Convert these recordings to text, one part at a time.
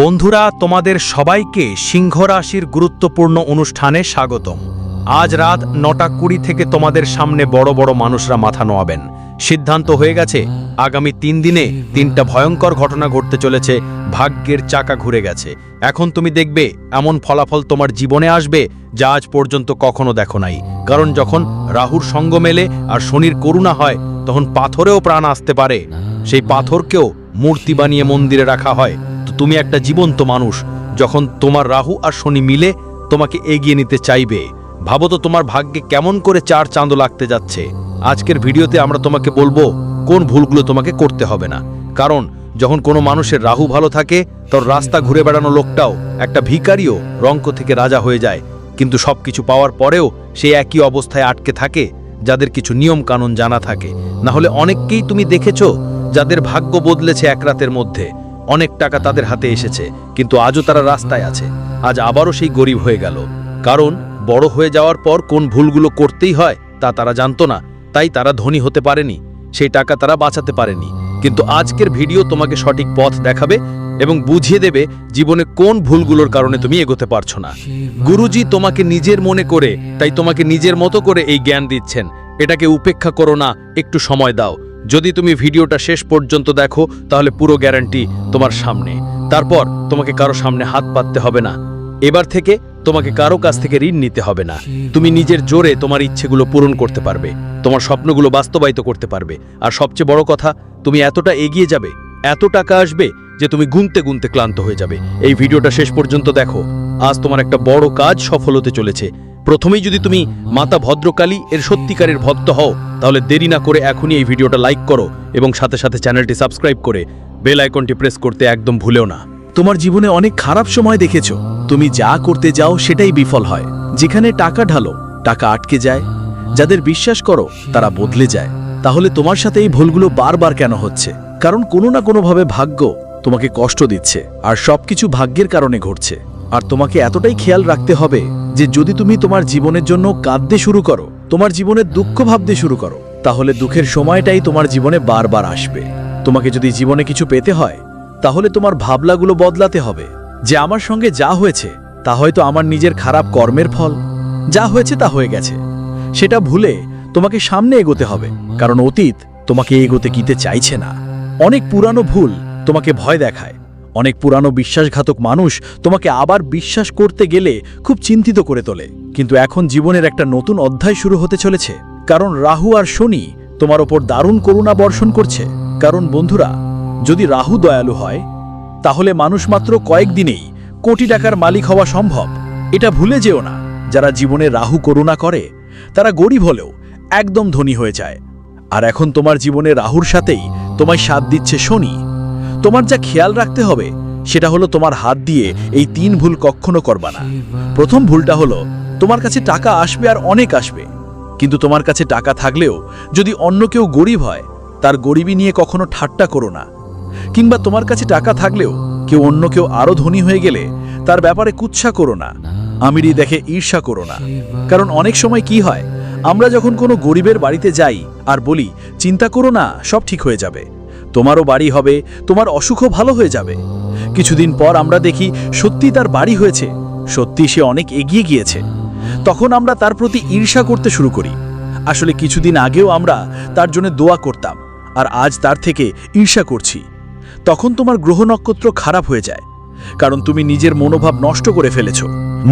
বন্ধুরা, তোমাদের সবাইকে সিংহ রাশির গুরুত্বপূর্ণ অনুষ্ঠানে স্বাগতম। আজ রাত নটা কুড়ি থেকে তোমাদের সামনে বড় বড় মানুষরা মাথা নোয়াবেন। সিদ্ধান্ত হয়ে গেছে, আগামী তিন দিনে তিনটা ভয়ঙ্কর ঘটনা ঘটতে চলেছে, ভাগ্যের চাকা ঘুরে গেছে। এখন তুমি দেখবে, এমন ফলাফল তোমার জীবনে আসবে, যা আজ পর্যন্ত কখনো দেখো নাই। কারণ যখন রাহুর সঙ্গ মেলে আর শনির করুণা হয়, তখন পাথরেও প্রাণ আসতে পারে। সেই পাথরকেও মূর্তি বানিয়ে মন্দিরে রাখা হয়। তুমি একটা জীবন্ত মানুষ, যখন তোমার রাহু আর শনি মিলে তোমাকে এগিয়ে নিতে চাইবে। ভাবো তো তোমার ভাগ্যে কেমন করে চার চাঁদ লাগতে যাচ্ছে। আজকের ভিডিওতে আমরা তোমাকে বলব, কোন ভুলগুলো তোমাকে করতে হবে না। কারণ, যখন কোনো মানুষের রাহু ভালো থাকে, তোর রাস্তা ঘুরে বেড়ানো লোকটাও একটা ভিকারিও রঙ্ক থেকে রাজা হয়ে যায়। কিন্তু সবকিছু পাওয়ার পরেও সে একই অবস্থায় আটকে থাকে, যাদের কিছু নিয়ম কানুন জানা থাকে। না হলে অনেককেই তুমি দেখেছ, যাদের ভাগ্য বদলেছে এক রাতের মধ্যে। অনেক টাকা তাদের হাতে এসেছে, কিন্তু আজও তারা রাস্তায় আছে। আজ আবারও সেই গরিব হয়ে গেল। কারণ, বড় হয়ে যাওয়ার পর কোন ভুলগুলো করতেই হয়, তা তারা জানতো না। তাই তারা ধনী হতে পারেনি। সেই টাকা তারা বাঁচাতে পারেনি। কিন্তু আজকের ভিডিও তোমাকে সঠিক পথ দেখাবে এবং বুঝিয়ে দেবে জীবনে কোন ভুলগুলোর কারণে তুমি এগোতে পারছ না। গুরুজি তোমাকে নিজের মনে করে, তাই তোমাকে নিজের মতো করে এই জ্ঞান দিচ্ছেন। এটাকে উপেক্ষা করো না, একটু সময় দাও। যদি তুমি ভিডিওটা শেষ পর্যন্ত দেখো, তাহলে পুরো গ্যারান্টি তোমার সামনে। তারপর তোমাকে কারও সামনে হাত পাততে হবে না। এবার থেকে তোমাকে কারও কাছ থেকে ঋণ নিতে হবে না। তুমি নিজের জোরে তোমার ইচ্ছেগুলো পূরণ করতে পারবে। তোমার স্বপ্নগুলো বাস্তবায়িত করতে পারবে। আর সবচেয়ে বড় কথা, তুমি এতটা এগিয়ে যাবে, এত টাকা আসবে যে তুমি গুনতে গুনতে ক্লান্ত হয়ে যাবে। এই ভিডিওটা শেষ পর্যন্ত দেখো। আজ তোমার একটা বড় কাজ সফল হতে চলেছে। প্রথমেই যদি তুমি মাতা ভদ্রকালী এর সত্যিকারের ভক্ত হও, তাহলে দেরি না করে এখনই এই ভিডিওটা লাইক করো এবং সাথে সাথে চ্যানেলটি সাবস্ক্রাইব করে বেল আইকনটি প্রেস করতে একদম ভুলেও না। তোমার জীবনে অনেক খারাপ সময় দেখেছ। তুমি যা করতে যাও সেটাই বিফল হয়। যেখানে টাকা ঢালো, টাকা আটকে যায়। যাদের বিশ্বাস করো, তারা বদলে যায়। তাহলে তোমার সাথে এই ভুলগুলো বারবার কেন হচ্ছে? কারণ কোনো না কোনোভাবে ভাগ্য তোমাকে কষ্ট দিচ্ছে, আর সবকিছু ভাগ্যের কারণে ঘটছে। আর তোমাকে এতটাই খেয়াল রাখতে হবে যে যদি তুমি তোমার জীবনের জন্য কাঁদতে শুরু করো, তোমার জীবনে দুঃখ ভাবতে শুরু করো, তাহলে দুঃখের সময়টাই তোমার জীবনে বারবার আসবে। তোমাকে যদি জীবনে কিছু পেতে হয়, তাহলে তোমার ভাবলাগুলো বদলাতে হবে যে আমার সঙ্গে যা হয়েছে, তা হয়তো আমার নিজের খারাপ কর্মের ফল। যা হয়েছে তা হয়ে গেছে। সেটা ভুলে তোমাকে সামনে এগোতে হবে, কারণ অতীত তোমাকে এগোতে কিতে চাইছে না। অনেক পুরানো ভুল তোমাকে ভয় দেখায়। অনেক পুরানো বিশ্বাসঘাতক মানুষ তোমাকে আবার বিশ্বাস করতে গেলে খুব চিন্তিত করে তোলে। কিন্তু এখন জীবনের একটা নতুন অধ্যায় শুরু হতে চলেছে। কারণ রাহু আর শনি তোমার ওপর দারুণ করুণা বর্ষণ করছে। কারণ বন্ধুরা, যদি রাহু দয়ালু হয়, তাহলে মানুষ মাত্র কয়েকদিনেই কোটি টাকার মালিক হওয়া সম্ভব। এটা ভুলে যেও না, যারা জীবনে রাহু করুণা করে, তারা গরিব হলেও একদম ধনী হয়ে যায়। আর এখন তোমার জীবনে রাহুর সাথেই তোমায় সাথ দিচ্ছে শনি। তোমার যা খেয়াল রাখতে হবে, সেটা হলো তোমার হাত দিয়ে এই তিন ভুল কখনো করবা না। প্রথম ভুলটা হলো, তোমার কাছে টাকা আসবে আর অনেক আসবে। কিন্তু তোমার কাছে টাকা থাকলেও, যদি অন্য কেউ গরিব হয়, তার গরিবী নিয়ে কখনো ঠাট্টা করো না। কিংবা তোমার কাছে টাকা থাকলেও, কেউ অন্য কেউ আরও ধনী হয়ে গেলে, তার ব্যাপারে কুৎসা করো না। আমিরি দেখে ঈর্ষা করো না। কারণ অনেক সময় কি হয়, আমরা যখন কোনো গরিবের বাড়িতে যাই আর বলি, চিন্তা করো না, সব ঠিক হয়ে যাবে। তোমারও বাড়ি হবে, তোমার অসুখও ভালো হয়ে যাবে। কিছুদিন পর আমরা দেখি সত্যি তার বাড়ি হয়েছে, সত্যি সে অনেক এগিয়ে গিয়েছে। তখন আমরা তার প্রতি ঈর্ষা করতে শুরু করি। আসলে কিছুদিন আগেও আমরা তার জন্য দোয়া করতাম, আর আজ তার থেকে ঈর্ষা করছি। তখন তোমার গ্রহ নক্ষত্র খারাপ হয়ে যায়, কারণ তুমি নিজের মনোভাব নষ্ট করে ফেলেছ।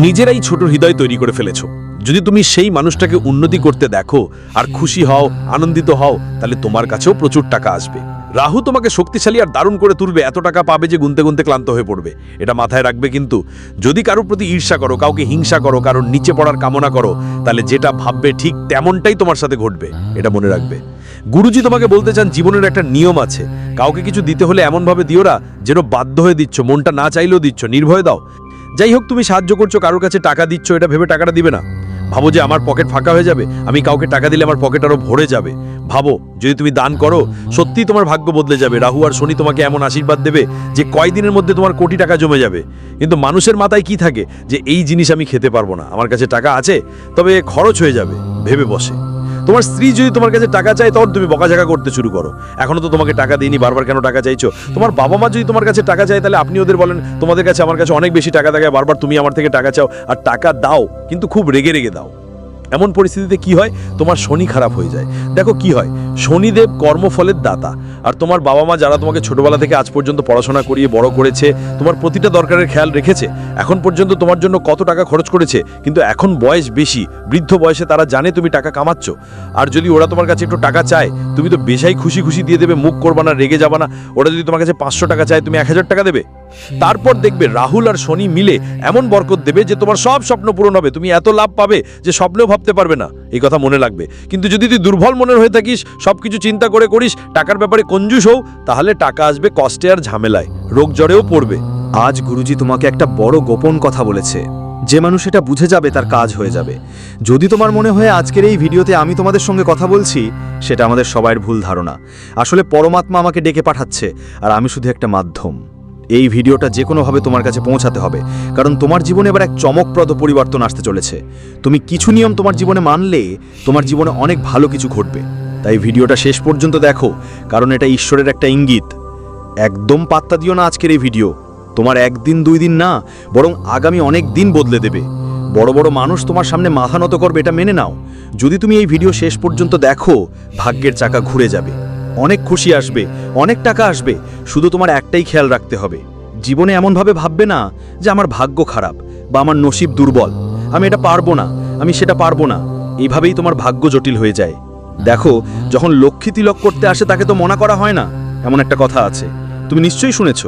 নিজেরাই ছোট হৃদয় তৈরি করে ফেলেছ। যদি তুমি সেই মানুষটাকে উন্নতি করতে দেখো, আর খুশি হও, আনন্দিত হও, তাহলে তোমার কাছেও প্রচুর টাকা আসবে। রাহু তোমাকে শক্তিশালী আর দারুণ করে তুলবে, এত টাকা পাবে যে গুনতে গুনতে ক্লান্ত হয়ে পড়বে। এটা মাথায় রাখবে কিন্তু, যদি কারোর প্রতি ঈর্ষা করো, কাউকে হিংসা করো, কারোর নিচে পড়ার কামনা করো, তাহলে যেটা ভাববে ঠিক তেমনটাই তোমার সাথে ঘটবে, এটা মনে রাখবে। গুরুজি তোমাকে বলতে চান, জীবনের একটা নিয়ম আছে, কাউকে কিছু দিতে হলে এমনভাবে দিও না, যেন বাধ্য হয়ে দিচ্ছ, মনটা না চাইলেও দিচ্ছ, নির্ভয় দাও। যাই হোক, তুমি সাহায্য করছ, কারোর কাছে টাকা দিচ্ছ, এটা ভেবে টাকাটা দিবে না। ভাবো যে আমার পকেট ফাঁকা হয়ে যাবে, আমি কাউকে টাকা দিলে আমার পকেট আরও ভরে যাবে। ভাবো, যদি তুমি দান করো, সত্যিই তোমার ভাগ্য বদলে যাবে। রাহু আর শনি তোমাকে এমন আশীর্বাদ দেবে যে কয়দিনের মধ্যে তোমার কোটি টাকা জমে যাবে। কিন্তু মানুষের মাথায় কি থাকে যে এই জিনিস আমি খেতে পারব না? আমার কাছে টাকা আছে, তবে খরচ হয়ে যাবে, ভেবে বসে। তোমার স্ত্রী যদি তোমার কাছে টাকা চায়, তখন তুমি বকাঝাকা করতে শুরু করো। এখনও তো তোমাকে টাকা দিইনি, বারবার কেন টাকা চাইছো? তোমার বাবা মা যদি তোমার কাছে টাকা চায়, তাহলে আপনি ওদের বলেন, তোমাদের কাছে আমার কাছে অনেক বেশি টাকা থাকে, বারবার তুমি আমার থেকে টাকা চাও, আর টাকা দাও, কিন্তু খুব রেগে রেগে দাও। এমন পরিস্থিতিতে কি হয়? তোমার শনি খারাপ হয়ে যায়। দেখো কি হয়? শনিদেব কর্মফলের দাতা। আর তোমার বাবা মা যারা তোমাকে ছোটবেলা থেকে আজ পর্যন্ত পড়াশোনা করিয়ে বড় করেছে, তোমার প্রতিটা দরকারের খেয়াল রেখেছে। এখন পর্যন্ত তোমার জন্য কত টাকা খরচ করেছে, কিন্তু এখন বয়স বেশি। বৃদ্ধ বয়সে তারা জানে তুমি টাকা কামাচ্ছ। আর যদি ওরা তোমার কাছে একটু টাকা চায়, তুমি তো বেশাই খুশি খুশি দিয়ে দেবে, মুখ করবা না, রেগে যাবা না। ওরা যদি তোমার কাছে পাঁচশো টাকা চায়, তুমি এক হাজার টাকা দেবে? তারপর দেখবে রাহুল আর শনি মিলে এমন বরকত দেবে যে তোমার সব স্বপ্ন পূরণ হবে। তুমি এত লাভ পাবে যে স্বপ্নেও ভাবতে পারবে না। এই কথা মনে লাগবে। কিন্তু যদি তুই দুর্বল মনের হয়ে থাকিস সবকিছু চিন্তা করে করিস টাকার ব্যাপারে কঞ্জুস হও তাহলে টাকা আসবে কষ্টে আর ঝামেলায়। রোগ জ্বরেও পড়বে। আজ গুরুজি তোমাকে একটা বড় গোপন কথা বলেছে। যে মানুষ এটা বুঝে যাবে তার কাজ হয়ে যাবে। যদি তোমার মনে হয় আজকের এই ভিডিওতে আমি তোমাদের সঙ্গে কথা বলছি সেটা আমাদের সবাইয়ের ভুল ধারণা। আসলে পরমাত্মা আমাকে ডেকে পাঠাচ্ছে আর আমি শুধু একটা মাধ্যম। এই ভিডিওটা যে কোনোভাবে তোমার কাছে পৌঁছাতে হবে, কারণ তোমার জীবনে এবার এক চমকপ্রদ পরিবর্তন আসতে চলেছে। তুমি কিছু নিয়ম তোমার জীবনে মানলে, তোমার জীবনে অনেক ভালো কিছু ঘটবে। তাই ভিডিওটা শেষ পর্যন্ত দেখো, কারণ এটা ঈশ্বরের একটা ইঙ্গিত। একদম পাত্তা দিও না আজকের এই ভিডিও। তোমার একদিন, দুই দিন না, বরং আগামী অনেক দিন বদলে দেবে। বড় বড় মানুষ তোমার সামনে মাথা নত করবে, এটা মেনে নাও। যদি তুমি এই ভিডিও শেষ পর্যন্ত দেখো, ভাগ্যের চাকা ঘুরে যাবে। অনেক খুশি আসবে, অনেক টাকা আসবে, শুধু তোমার একটাই খেয়াল রাখতে হবে। জীবনে এমনভাবে ভাববে না যে আমার ভাগ্য খারাপ বা আমার নসিব দুর্বল। আমি এটা পারব না, আমি সেটা পারব না। এইভাবেই তোমার ভাগ্য জটিল হয়ে যায়। দেখো, যখন লক্ষ্মী তিলক করতে আসে তাকে তো মনা করা হয় না, এমন একটা কথা আছে। তুমি নিশ্চয়ই শুনেছ।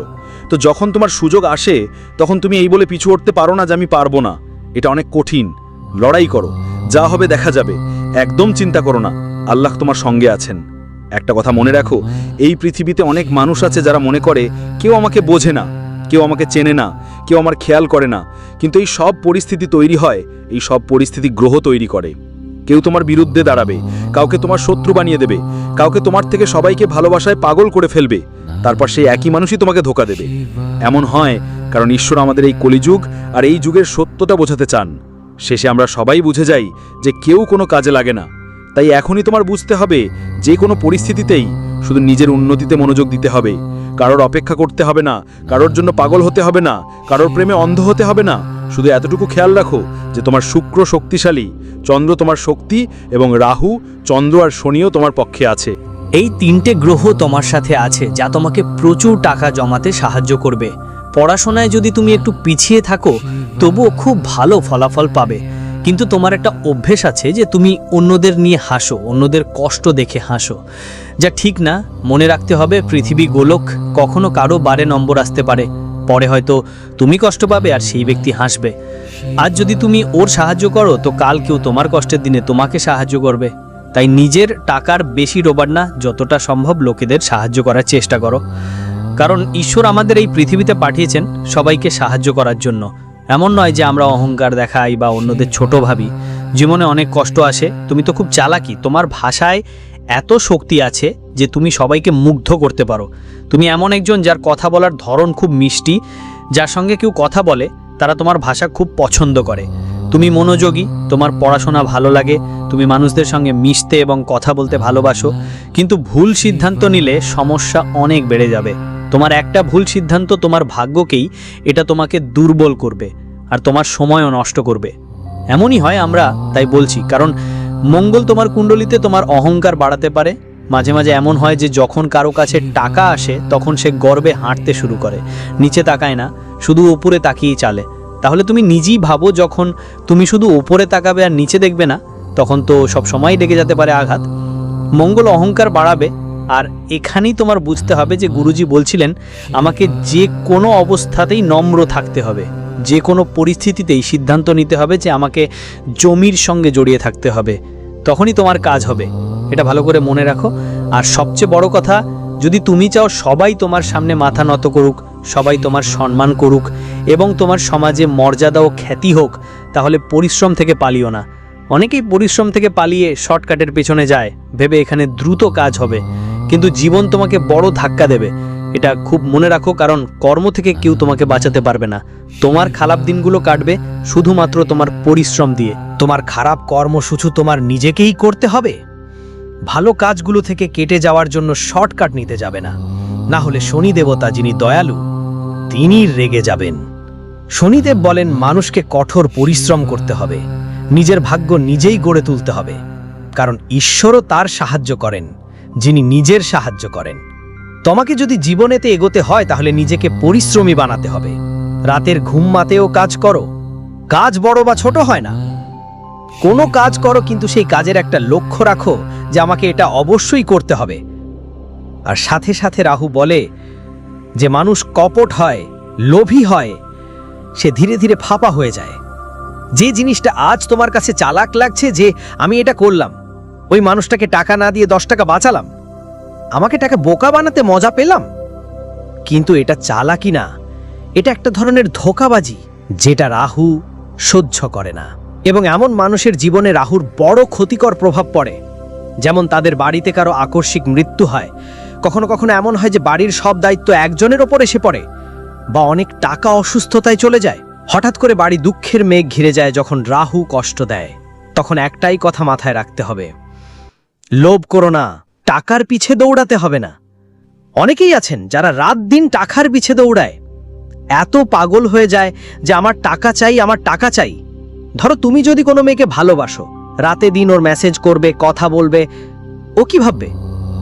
তো যখন তোমার সুযোগ আসে, তখন তুমি এই বলে পিছু উঠতে পারো না যে আমি পারব না। এটা অনেক কঠিন। লড়াই করো, যা হবে দেখা যাবে। একদম চিন্তা করো না। আল্লাহ তোমার সঙ্গে আছেন। একটা কথা মনে রাখো, এই পৃথিবীতে অনেক মানুষ আছে যারা মনে করে, কেউ আমাকে বোঝে না, কেউ আমাকে চেনে না, কেউ আমার খেয়াল করে না। কিন্তু এই সব পরিস্থিতি তৈরি হয়, এই সব পরিস্থিতি গ্রহ তৈরি করে। কেউ তোমার বিরুদ্ধে দাঁড়াবে, কাউকে তোমার শত্রু বানিয়ে দেবে, কাউকে তোমার থেকে সবাইকে ভালোবাসায় পাগল করে ফেলবে, তারপর সেই একই মানুষই তোমাকে ধোকা দেবে। এমন হয়, কারণ ঈশ্বর আমাদের এই কলিযুগ আর এই যুগের সত্যটা বোঝাতে চান। শেষে আমরা সবাই বুঝে যাই যে কেউ কোনো কাজে লাগে না। তাই এখনই তোমার বুঝতে হবে, যে কোনো পরিস্থিতিতেই শুধু নিজের উন্নতিতে মনোযোগ দিতে হবে। কারোর অপেক্ষা করতে হবে না, কারোর জন্য পাগল হতে হবে না, কারোর প্রেমে অন্ধ হতে হবে না। শুধু এতটুকু খেয়াল রাখো যে তোমার শুক্র শক্তিশালী, চন্দ্র তোমার শক্তি এবং রাহু, চন্দ্র আর শনিও তোমার পক্ষে আছে। এই তিনটে গ্রহ তোমার সাথে আছে, যা তোমাকে প্রচুর টাকা জমাতে সাহায্য করবে। পড়াশোনায় যদি তুমি একটু পিছিয়ে থাকো, তবুও খুব ভালো ফলাফল পাবে। কিন্তু তোমার একটা অভ্যেস আছে যে তুমি অন্যদের নিয়ে হাসো, অন্যদের কষ্ট দেখে হাসো। যা ঠিক না, মনে রাখতে হবে পৃথিবী গোলক, কখনো কারও বারে নম্বর আসতে পারে। পরে হয়তো তুমি কষ্ট পাবে আর সেই ব্যক্তি হাসবে। আজ যদি তুমি ওর সাহায্য করো, তো কাল কেউ তোমার কষ্টের দিনে তোমাকে সাহায্য করবে। তাই নিজের টাকার বেশি রোবার না, যতটা সম্ভব লোকেদের সাহায্য করার চেষ্টা করো। কারণ ঈশ্বর আমাদের এই পৃথিবীতে পাঠিয়েছেন সবাইকে সাহায্য করার জন্য। এমন নয় যে আমরা অহংকার দেখাই বা অন্যদের ছোট ভাবি। জীবনে অনেক কষ্ট আসে। তুমি তো খুব চালাকি। তোমার ভাষায় এত শক্তি আছে যে তুমি সবাইকে মুগ্ধ করতে পারো। তুমি এমন একজন যার কথা বলার ধরন খুব মিষ্টি, যার সঙ্গে কেউ কথা বলে, তারা তোমার ভাষা খুব পছন্দ করে। তুমি মনোযোগী, তোমার পড়াশোনা ভালো লাগে, তুমি মানুষদের সঙ্গে মিশতে এবং কথা বলতে ভালোবাসো। কিন্তু ভুল সিদ্ধান্ত নিলে সমস্যা অনেক বেড়ে যাবে। তোমার একটা ভুল সিদ্ধান্ত তোমার ভাগ্যকেই এটা তোমাকে দুর্বল করবে আর তোমার সময়ও নষ্ট করবে। এমনই হয় আমরা তাই বলছি, কারণ মঙ্গল তোমার কুণ্ডলিতে তোমার অহংকার বাড়াতে পারে। মাঝে মাঝে এমন হয় যে যখন কারও কাছে টাকা আসে, তখন সে গর্বে হাঁটতে শুরু করে। নিচে তাকায় না, শুধু ওপরে তাকিয়েই চালে। তাহলে তুমি নিজেই ভাবো যখন তুমি শুধু ওপরে তাকাবে আর নিচে দেখবে না, তখন তো সব সময় লেগে যেতে পারে আঘাত। মঙ্গল অহংকার বাড়াবে আর এখানেই তোমার বুঝতে হবে যে গুরুজি বলছিলেন, আমাকে যে কোনো অবস্থাতেই নম্র থাকতে হবে। যে কোনো পরিস্থিতিতেই সিদ্ধান্ত নিতে হবে যে আমাকে জমির সঙ্গে জড়িয়ে থাকতে হবে। তখনই তোমার কাজ হবে। এটা ভালো করে মনে রাখো। আর সবচেয়ে বড় কথা, যদি তুমি চাও সবাই তোমার সামনে মাথা নত করুক, সবাই তোমার সম্মান করুক এবং তোমার সমাজে মর্যাদা ও খ্যাতি হোক, তাহলে পরিশ্রম থেকে পালিও না। অনেকেই পরিশ্রম থেকে পালিয়ে শর্টকাটের পেছনে যায়। ভেবে এখানে দ্রুত কাজ হবে। কিন্তু জীবন তোমাকে বড় ধাক্কা দেবে। এটা খুব মনে রাখো, কারণ কর্ম থেকে কেউ তোমাকে বাঁচাতে পারবে না। তোমার খারাপ দিনগুলো কাটবে শুধুমাত্র তোমার পরিশ্রম দিয়ে। তোমার খারাপ কর্মসূচু তোমার নিজেকেই করতে হবে। ভালো কাজগুলো থেকে কেটে যাওয়ার জন্য শর্টকাট নিতে যাবে না। না হলে শনি দেবতা যিনি দয়ালু, তিনি রেগে যাবেন। শনিদেব বলেন, মানুষকে কঠোর পরিশ্রম করতে হবে। নিজের ভাগ্য নিজেই গড়ে তুলতে হবে। কারণ ঈশ্বরও তার সাহায্য করেন। যিনি নিজের সাহায্য করেন। তোমাকে যদি জীবনেতে এগোতে হয়, তাহলে নিজেকে পরিশ্রমী বানাতে হবে। রাতের ঘুম মাতেও কাজ করো। কাজ বড় বা ছোট হয় না। কোনো কাজ করো, কিন্তু সেই কাজের একটা লক্ষ্য রাখো যে আমাকে এটা অবশ্যই করতে হবে। আর সাথে সাথে রাহু বলে যে মানুষ কপট হয়, লোভী হয়, সে ধীরে ধীরে ফাঁপা হয়ে যায়। যে জিনিসটা আজ তোমার কাছে চালাক লাগছে যে আমি এটা করলাম ওই মানুষটাকে টাকা না দিয়ে দশ টাকা বাঁচালাম। আমাকে টাকা বোকা বানাতে মজা পেলাম। কিন্তু এটা চালাকি না। এটা একটা ধরনের ধোকাবাজি, যেটা রাহু সহ্য করে না। এবং এমন মানুষের জীবনে রাহুর বড় ক্ষতিকর প্রভাব পড়ে। যেমন তাদের বাড়িতে কারও আকস্মিক মৃত্যু হয়। কখনো কখনো এমন হয় যে বাড়ির সব দায়িত্ব একজনের ওপর এসে পড়ে বা অনেক টাকা অসুস্থতায় চলে যায়। হঠাৎ করে বাড়ি দুঃখের মেঘ ঘিরে যায় যখন রাহু কষ্ট দেয়। তখন একটাই কথা মাথায় রাখতে হবে। লোভ করো না, টাকার পিছে দৌড়াতে হবে না। অনেকেই আছেন যারা রাত দিন টাকার পিছে দৌড়ায়। এত পাগল হয়ে যায় যে আমার টাকা চাই, আমার টাকা চাই। ধরো তুমি যদি কোনো মেয়েকে ভালোবাসো, রাতে দিন ওর মেসেজ করবে, কথা বলবে, ও কি ভাববে?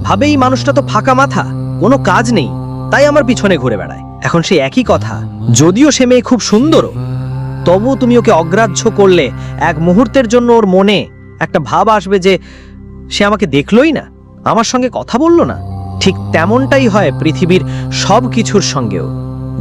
ভাবে এই মানুষটা তো ফাঁকা মাথা, কোনো কাজ নেই, তাই আমার পিছনে ঘুরে বেড়ায়। এখন সেই একই কথা, যদিও সে মেয়ে খুব সুন্দরও, তবুও তুমি ওকে অগ্রাহ্য করলে এক মুহূর্তের জন্য ওর মনে একটা ভাব আসবে যে সে আমাকে দেখলোই না, আমার সঙ্গে কথা বলল না। ঠিক তেমনটাই হয় পৃথিবীর সব কিছুর সঙ্গেও।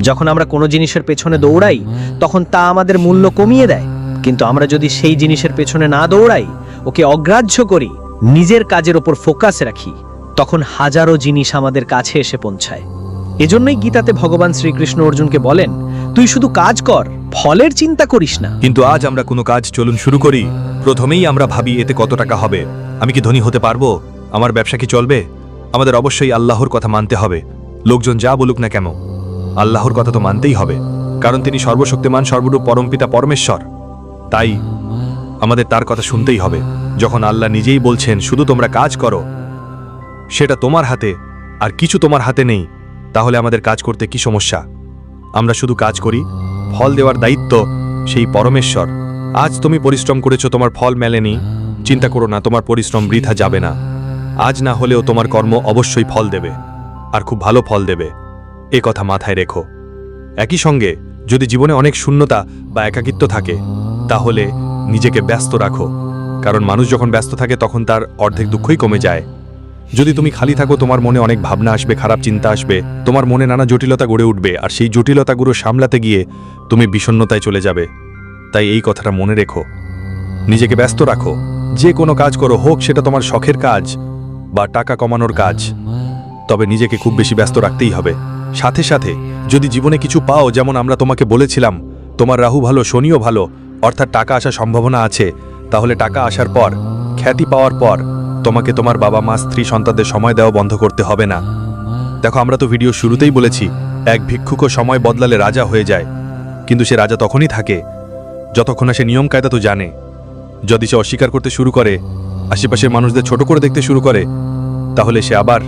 যখন আমরা কোনো জিনিসের পেছনে দৌড়াই, তখন তা আমাদের মূল্য কমিয়ে দেয়। কিন্তু আমরা যদি সেই জিনিসের পেছনে না দৌড়াই, ওকে অগ্রাহ্য করি, নিজের কাজের ওপর ফোকাস রাখি, তখন হাজারো জিনিস আমাদের কাছে এসে পৌঁছায়। এজন্যই গীতাতে ভগবান শ্রীকৃষ্ণ অর্জুনকে বলেন, তুই শুধু কাজ কর, ফলের চিন্তা করিস না। কিন্তু আজ আমরা কোনো কাজ চলুন শুরু করি। প্রথমেই আমরা ভাবি এতে কত টাকা হবে। আমি কি ধনী হতে পারব? আমার ব্যবসা কি চলবে? আমাদের অবশ্যই আল্লাহর কথা মানতে হবে। লোকজন যা বলুক না কেন, আল্লাহর কথা তো মানতেই হবে। কারণ তিনি সর্বশক্তিমান, সর্বরূপ পরমপিতা পরমেশ্বর। তাই আমাদের তার কথা শুনতেই হবে। যখন আল্লাহ নিজেই বলছেন, শুধু তোমরা কাজ করো, সেটা তোমার হাতে, আর কিছু তোমার হাতে নেই, তাহলে আমাদের কাজ করতে কি সমস্যা? আমরা শুধু কাজ করি, ফল দেওয়ার দায়িত্ব সেই পরমেশ্বর। আজ তুমি পরিশ্রম করেছ, তোমার ফল মেলেনি চিন্তা করো না, তোমার পরিশ্রম বৃথা যাবে না। আজ না হলেও তোমার কর্ম অবশ্যই ফল দেবে, আর খুব ভালো ফল দেবে। এ কথা মাথায় রেখো। একই সঙ্গে, যদি জীবনে অনেক শূন্যতা বা একাকিত্ব থাকে, তাহলে নিজেকে ব্যস্ত রাখো। কারণ মানুষ যখন ব্যস্ত থাকে, তখন তার অর্ধেক দুঃখই কমে যায়। যদি তুমি খালি থাকো, তোমার মনে অনেক ভাবনা আসবে, খারাপ চিন্তা আসবে, তোমার মনে নানা জটিলতা গড়ে উঠবে, আর সেই জটিলতাগুলো সামলাতে গিয়ে তুমি বিষণ্ণতায় চলে যাবে। তাই এই কথাটা মনে রেখো। নিজেকে ব্যস্ত রাখো। যে কোনো কাজ করো হোক, সেটা তোমার শখের কাজ বা টাকা কমানোর কাজ। তবে নিজেকে খুব বেশি ব্যস্ত রাখতেই হবে। সাথে সাথে, যদি জীবনে কিছু পাও, যেমন আমরা তোমাকে বলেছিলাম, তোমার রাহু ভালো, শনিও ভালো, অর্থাৎ টাকা আসার সম্ভাবনা আছে, তাহলে টাকা আসার পর, খ্যাতি পাওয়ার পর, তোমাকে তোমার বাবা, মা, স্ত্রী, সন্তানদের সময় দেওয়া বন্ধ করতে হবে না। দেখো, আমরা তো ভিডিও শুরুতেই বলেছি, এক ভিক্ষুকও সময় বদলালে রাজা হয়ে যায়। কিন্তু সে রাজা তখনই থাকে, যতক্ষণ না সে নিয়ম কায়দা তো জানে। যদি সে অস্বীকার করতে শুরু করে, আশেপাশের মানুষদের ছোট করে দেখতে শুরু করে, তাহলে সে আবার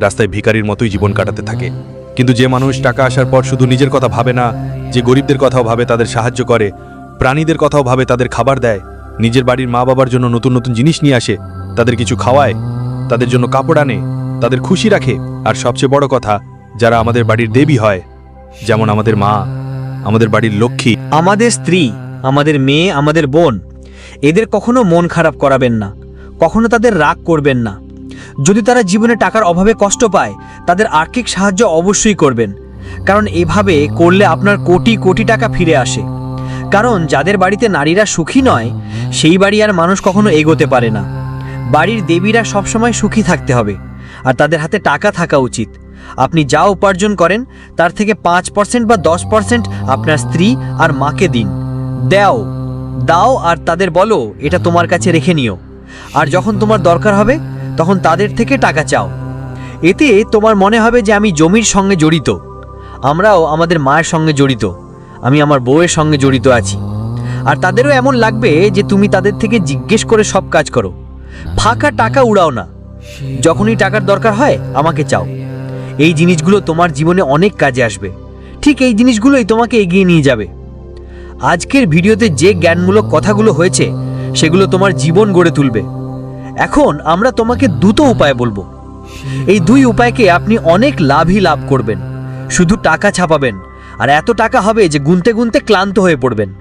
রাস্তায় ভিখারির মতোই জীবন কাটাতে থাকে। কিন্তু যে মানুষ টাকা আসার পর শুধু নিজের কথা ভাবে না, যে গরিবদের কথাও ভাবে তাদের সাহায্য করে, প্রাণীদের কথাও ভাবে তাদের খাবার দেয়, নিজের বাড়ির মা বাবার জন্য নতুন নতুন জিনিস নিয়ে আসে, তাদের কিছু খাওয়ায়, তাদের জন্য কাপড় আনে, তাদের খুশি রাখে, আর সবচেয়ে বড় কথা, যারা আমাদের বাড়ির দেবী হয়, যেমন আমাদের মা, আমাদের বাড়ির লক্ষ্মী। আমাদের স্ত্রী, আমাদের মেয়ে, আমাদের বোন এদের কখনো মন খারাপ করাবেন না, কখনো তাদের রাগ করবেন না। যদি তারা জীবনে টাকার অভাবে কষ্ট পায়, তাদের আর্থিক সাহায্য অবশ্যই করবেন, কারণ এভাবে করলে আপনার কোটি কোটি টাকা ফিরে আসে। কারণ যাদের বাড়িতে নারীরা সুখী নয়, সেই বাড়ি আর মানুষ কখনো এগোতে পারে না। বাড়ির দেবীরা সবসময় সুখী থাকতে হবে, আর তাদের হাতে টাকা থাকা উচিত। আপনি যা উপার্জন করেন, তার থেকে পাঁচ পার্সেন্ট বা দশ পার্সেন্ট আপনার স্ত্রী আর মাকে দিন। দাও। দাও আর তাদের বলো, এটা তোমার কাছে রেখে নিও। আর যখন তোমার দরকার হবে, তখন তাদের থেকে টাকা চাও। এতে তোমার মনে হবে যে আমি জমির সঙ্গে জড়িত। আমরাও আমাদের মায়ের সঙ্গে জড়িত। আমি আমার বউয়ের সঙ্গে জড়িত আছি। আর তাদেরও এমন লাগবে যে তুমি তাদের থেকে জিজ্ঞেস করে সব কাজ করো। ফাঁকা টাকা উড়াও না। যখনই টাকার দরকার হয়, আমাকে চাও। এই জিনিসগুলো তোমার জীবনে অনেক কাজে আসবে। ঠিক এই জিনিসগুলোই তোমাকে এগিয়ে নিয়ে যাবে। আজকের ভিডিওতে যে জ্ঞানমূলক কথাগুলো হয়েছে, সেগুলো তোমার জীবন গড়ে তুলবে। এখন আমরা তোমাকে দুটো উপায় বলব। এই দুই উপায়কে আপনি অনেক লাভই লাভ করবেন। শুধু টাকা ছাপাবেন, আর এত টাকা হবে যে গুনতে গুনতে ক্লান্ত হয়ে পড়বেন।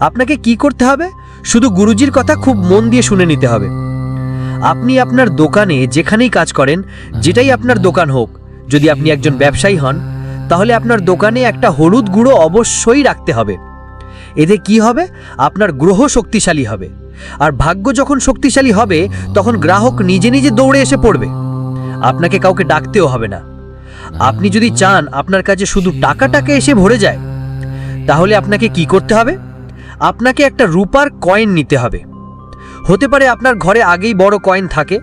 আপনাকে কি করতে হবে? শুধু গুরুজির কথা খুব মন দিয়ে শুনে নিতে হবে। আপনি আপনার দোকানে যেখানেই কাজ করেন, যেটাই আপনার দোকান হোক, যদি আপনি একজন ব্যবসায়ী হন, তাহলে আপনার দোকানে একটা হলুদ গুঁড়ো অবশ্যই রাখতে হবে। এতে কি হবে? আপনার গ্রহ শক্তিশালী হবে। আর ভাগ্য যখন শক্তিশালী হবে, তখন গ্রাহক নিজে নিজে দৌড়ে এসে পড়বে। আপনাকে কাউকে ডাকতেও হবে না। আপনি যদি চান আপনার কাছে শুধু টাকা টাকা এসে ভরে যায়, তাহলে আপনাকে কি করতে হবে? আপনাকে একটা রূপার কয়েন নিতে হবে। হতে পারে আপনার ঘরে আগেই বড় কয়েন থাকে।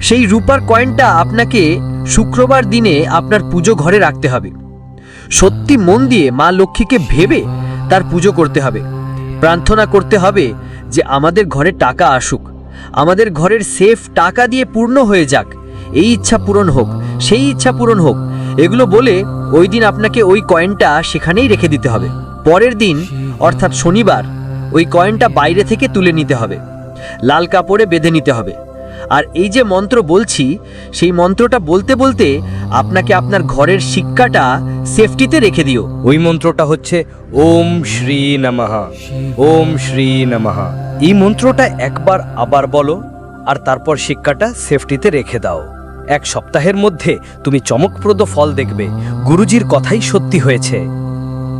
সেই রূপার কয়েনটা আপনাকে শুক্রবার দিনে আপনার পুজো ঘরে রাখতে হবে। সত্যি মন দিয়ে মা লক্ষ্মীকে ভেবে তার পুজো করতে হবে। প্রার্থনা করতে হবে যে আমাদের ঘরে টাকা আসুক। আমাদের ঘরের সেফ টাকা দিয়ে পূর্ণ হয়ে যাক। এই ইচ্ছা পূরণ হোক, সেই ইচ্ছা পূরণ হোক। এগুলো বলে ওই দিন আপনাকে ওই কয়েনটা সেখানেই রেখে দিতে হবে। পরের দিন, অর্থাৎ শনিবার, ওই কয়েনটা বাইরে থেকে তুলে নিতে হবে। লাল কাপড়ে বেঁধে নিতে হবে। আর এই যে মন্ত্র বলছি, সেই মন্ত্রটা বলতে বলতে আপনাকে আপনার ঘরের শিক্ষাটা সেফটিতে রেখে দিও। ওই মন্ত্রটা হচ্ছে, ওম শ্রী নমঃ, ওম শ্রী নমঃ। এই মন্ত্রটা একবার আবার বলো, আর তারপর শিক্ষাটা সেফটিতে রেখে দাও। এক সপ্তাহের মধ্যে তুমি চমকপ্রদ ফল দেখবে। গুরুজির কথাই সত্যি হয়েছে।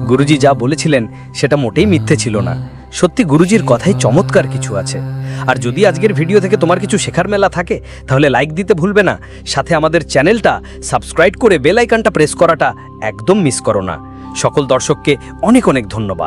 গুরুজি যা বলেছিলেন, সেটা মোটেই মিথ্যে ছিল না। সত্যি গুরুজির কথাই চমৎকার কিছু আছে। আর যদি আজকের ভিডিও থেকে তোমার কিছু শেখার মেলা থাকে, তাহলে লাইক দিতে ভুলবে না। সাথে আমাদের চ্যানেলটা সাবস্ক্রাইব করে বেল আইকনটা প্রেস করাটা একদম মিস করো না। সকল দর্শককে অনেক অনেক ধন্যবাদ।